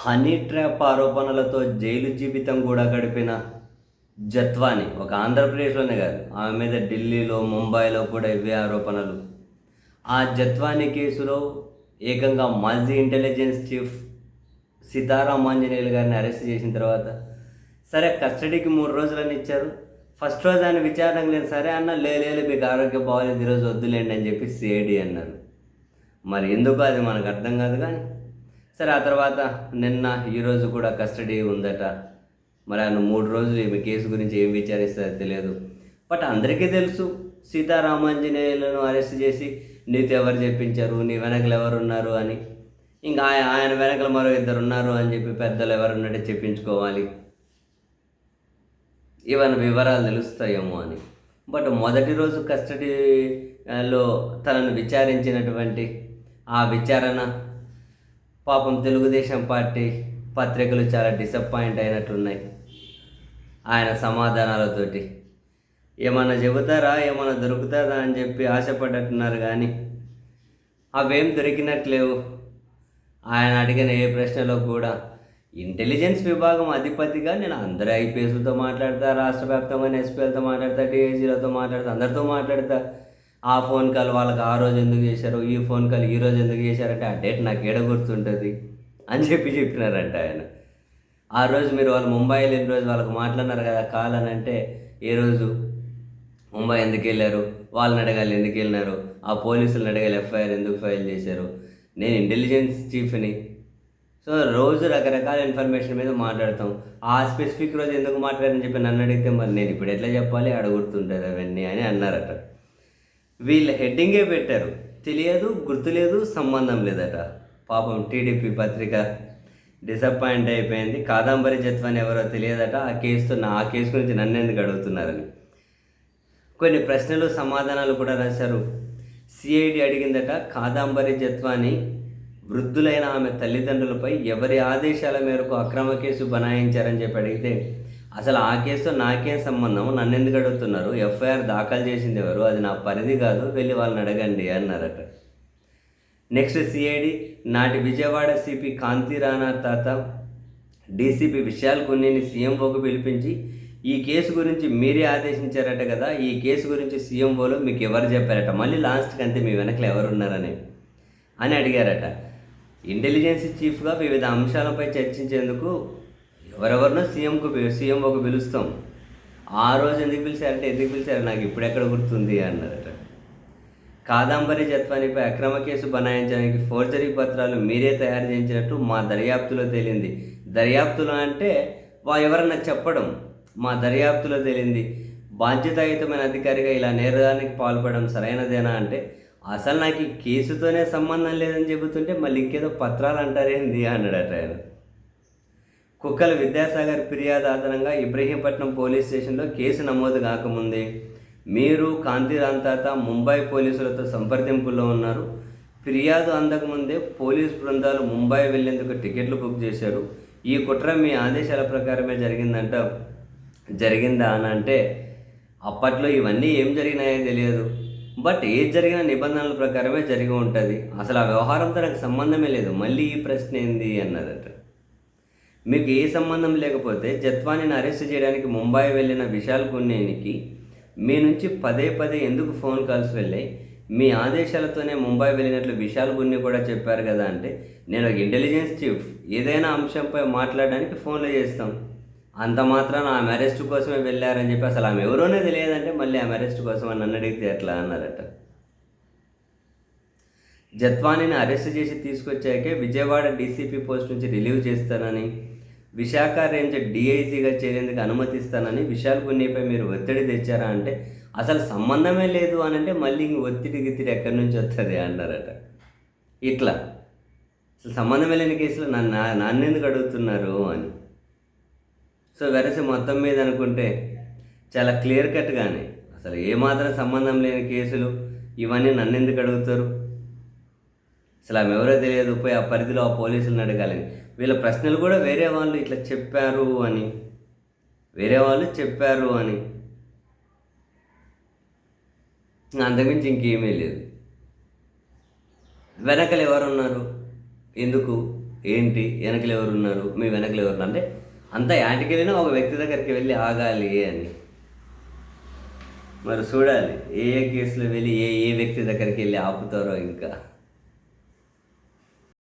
Honey trap ఆరోపణలతో jail జీవితం కూడా గడిపిన జత్వాని ఒక ఆంధ్రప్రదేశ్లోనే కాదు ఆమె మీద ఢిల్లీలో ముంబైలో కూడా ఇవే ఆరోపణలు. ఆ జత్వాని కేసులో ఏకంగా మాజీ ఇంటెలిజెన్స్ చీఫ్ సీతారాం ఆంజనేయులు గారిని అరెస్ట్ చేసిన తర్వాత సరే కస్టడీకి మూడు రోజులని ఇచ్చారు. ఫస్ట్ రోజు ఆయన విచారణకు లేదు. సరే అన్న లేదు మీకు ఆరోగ్యం బాగోలేదు ఈరోజు వద్దులేండి అని చెప్పి సిఐడి అన్నారు. మరి ఎందుకు అది మనకు అర్థం కాదు కానీ సరే ఆ తర్వాత నిన్న ఈరోజు కూడా కస్టడీ ఉందట. మరి ఆయన మూడు రోజులు ఈమె కేసు గురించి ఏం విచారిస్తారో తెలియదు. బట్ అందరికీ తెలుసు సీతారామాంజనేయులను అరెస్ట్ చేసి నీతో ఎవరు చెప్పించారు నీ వెనకలు ఎవరున్నారు అని. ఇంకా ఆయ- ఆయన వెనకలు మరో ఇద్దరు ఉన్నారు అని చెప్పి పెద్దలు ఎవరు ఉన్నట్టు చెప్పించుకోవాలి. ఇవన్నీ వివరాలు తెలుస్తాయేమో అని. బట్ మొదటి రోజు కస్టడీలో తనను విచారించినటువంటి ఆ విచారణ పాపం తెలుగుదేశం పార్టీ పత్రికలు చాలా డిసప్పాయింట్ అయినట్టున్నాయి. ఆయన సమాధానాలతోటి. ఏమన్నా చెబుతారా? ఏమన్నా దొరుకుతారా అని చెప్పి ఆశపడ్డట్టున్నారు కానీ అవేం దొరికినట్లేవు. ఆయన అడిగిన ఏ ప్రశ్నలో కూడా ఇంటెలిజెన్స్ విభాగం అధిపతిగా నేను అందరు ఐపీఎస్లతో మాట్లాడతా రాష్ట్ర వ్యాప్తంగా ఎస్పీలతో మాట్లాడతా డిఐజీలతో మాట్లాడతా అందరితో మాట్లాడతా ఆ ఫోన్ కాల్ వాళ్ళకి ఆ రోజు ఎందుకు చేశారు ఈ ఫోన్ కాల్ ఈ రోజు ఎందుకు చేశారంటే ఆ డేట్ నాకు ఎడ గుర్తుంటుంది అని చెప్పి చెప్పినారంట ఆయన. ఆ రోజు మీరు వాళ్ళు ముంబై వెళ్ళిన రోజు వాళ్ళకి మాట్లాడినారు కదా కాల్ అని అంటే ఏ రోజు? ముంబై ఎందుకు వెళ్ళారు? వాళ్ళని అడగాలి ఎందుకు వెళ్ళినారు? ఆ పోలీసులను అడగాలి ఎఫ్ఐఆర్ ఎందుకు ఫైల్ చేశారు? నేను ఇంటెలిజెన్స్ చీఫ్ని. సో రోజు రకరకాల ఇన్ఫర్మేషన్ మీద మాట్లాడతాం. ఆ స్పెసిఫిక్ రోజు ఎందుకు మాట్లాడని చెప్పి నన్ను అడిగితే మరి నేను ఇప్పుడు ఎట్లా చెప్పాలి? అడుగుతుంటుంది అవన్నీ అని అన్నారట. వీళ్ళ హెడ్డింగే పెట్టారు. తెలియదు గుర్తులేదు సంబంధం లేదట. పాపం టీడీపీ పత్రిక డిసప్పాయింట్ అయిపోయింది. కాదంబరి జత్వాని ఎవరో తెలియదట. ఆ కేసుతో నా ఆ కేసు గురించి నన్ను ఎందుకు అడుగుతున్నారని. కొన్ని ప్రశ్నలు సమాధానాలు కూడా రాశారు. సిఐడి అడిగిందట కాదంబరి జత్వాని వృద్ధులైన ఆమె తల్లిదండ్రులపై ఎవరి ఆదేశాల మేరకు అక్రమ కేసు బనాయించారని చెప్పి అడిగితే అసలు ఆ కేసు నాకేం సంబంధం నన్ను ఎందుకు అడుగుతున్నారు? ఎఫ్ఐఆర్ దాఖలు చేసింది ఎవరు? అది నా పరిధి కాదు వెళ్ళి వాళ్ళని అడగండి అన్నారట. నెక్స్ట్ సిఐడి నాటి విజయవాడ సిపి కాంతి రాణా తాత డీసీపీ విశాల్ కొన్నిని సీఎంఓకు పిలిపించి ఈ కేసు గురించి మీరే ఆదేశించారట కదా ఈ కేసు గురించి సీఎంఓలో మీకు ఎవరు చెప్పారట? మళ్ళీ లాస్ట్కి అంతే మీ వెనకలు ఎవరున్నారని అని అడిగారట. ఇంటెలిజెన్స్ చీఫ్గా వివిధ అంశాలపై చర్చించేందుకు ఎవరెవరినో సీఎంకు సీఎం ఒక పిలుస్తాం. ఆ రోజు ఎందుకు పిలిచారంటే ఎందుకు పిలిచారు? నాకు ఇప్పుడెక్కడ గుర్తుంది అన్నారట. కాదంబరి జత్వానిపై అక్రమ కేసు బనాయించడానికి ఫోర్జరీ పత్రాలు మీరే తయారు చేయించినట్టు మా దర్యాప్తులో తేలింది. దర్యాప్తులో అంటే వా ఎవరన్నా చెప్పడం. మా దర్యాప్తులో తేలింది. బాధ్యతాయుతమైన అధికారిగా ఇలా నేరదానికి పాల్పడడం సరైనదేనా అంటే అసలు నాకు ఈ కేసుతోనే సంబంధం లేదని చెబుతుంటే మళ్ళీ ఇంకేదో పత్రాలు అంటారేంది అన్నాడట ఆయన. కుక్కల విద్యాసాగర్ ఫిర్యాదు ఆధారంగా ఇబ్రహీంపట్నం పోలీస్ స్టేషన్లో కేసు నమోదు కాకముందే మీరు కాంతిరామ్ తాత ముంబై పోలీసులతో సంప్రదింపుల్లో ఉన్నారు. ఫిర్యాదు అందకముందే పోలీస్ బృందాలు ముంబై వెళ్ళేందుకు టికెట్లు బుక్ చేశారు. ఈ కుట్ర మీ ఆదేశాల ప్రకారమే జరిగిందంట జరిగిందా అని అంటే అప్పట్లో ఇవన్నీ ఏం జరిగినాయో తెలియదు. బట్ ఏది జరిగిన నిబంధనల ప్రకారమే జరిగి ఉంటుంది. అసలు ఆ వ్యవహారంతో నాకు సంబంధమే లేదు. మళ్ళీ ఈ ప్రశ్న ఏంది అన్నదట. మీకు ఏ సంబంధం లేకపోతే జత్వానిని అరెస్ట్ చేయడానికి ముంబై వెళ్ళిన విశాల్ కున్నేనికి మీ నుంచి పదే పదే ఎందుకు ఫోన్ కాల్స్ వెళ్ళాయి? మీ ఆదేశాలతోనే ముంబై వెళ్ళినట్లు విశాల్ గున్ని కూడా చెప్పారు కదా అంటే నేను ఒక ఇంటెలిజెన్స్ చీఫ్ ఏదైనా అంశంపై మాట్లాడడానికి ఫోన్లు చేస్తాం. అంత మాత్రాన ఆమె అరెస్ట్ కోసమే వెళ్ళారని చెప్పి అసలు ఆమె ఎవరోనే తెలియదంటే మళ్ళీ ఆమె అరెస్ట్ కోసం అని నన్ను అడిగితే ఎట్లా అన్నారట. జత్వానిని అరెస్ట్ చేసి తీసుకొచ్చాకే విజయవాడ డీసీపీ పోస్ట్ నుంచి రిలీవ్ చేస్తానని విశాఖ రేంజ్ డిఐజీగా చేరేందుకు అనుమతిస్తానని విశాల్ గున్నీపై మీరు ఒత్తిడి తెచ్చారా అంటే అసలు సంబంధమే లేదు అని అంటే మళ్ళీ ఇంక ఒత్తిడి గిత్తిడి ఎక్కడి నుంచి వస్తుంది అన్నారట ఇట్లా. అసలు సంబంధమే లేని కేసులో నన్ను నా- నన్నెందుకు అడుగుతున్నారు అని. సో వెరసి మొత్తం మీద అనుకుంటే చాలా క్లియర్ కట్గానే. అసలు ఏమాత్రం సంబంధం లేని కేసులు ఇవన్నీ నన్ను ఎందుకు అడుగుతారు? అసలు ఆమె ఎవరో తెలియదు పోయి ఆ పరిధిలో ఆ పోలీసులను అడగాలని వీళ్ళ ప్రశ్నలు కూడా వేరే వాళ్ళు ఇట్లా చెప్పారు అని. వేరే వాళ్ళు చెప్పారు అని. ఇంకా అంతకుమించి ఇంకేమీ లేదు. వెనకలు ఎవరున్నారు? ఎందుకు? ఏంటి? వెనకలు ఎవరు ఉన్నారు మీ వెనకలు ఎవరు అంటే అంతా యాంటికి వెళ్ళినా ఒక వ్యక్తి దగ్గరికి వెళ్ళి ఆగాలి అని. మరి చూడాలి ఏ ఏ కేసులో వెళ్ళి ఏ ఏ వ్యక్తి దగ్గరికి వెళ్ళి ఆపుతారో ఇంకా.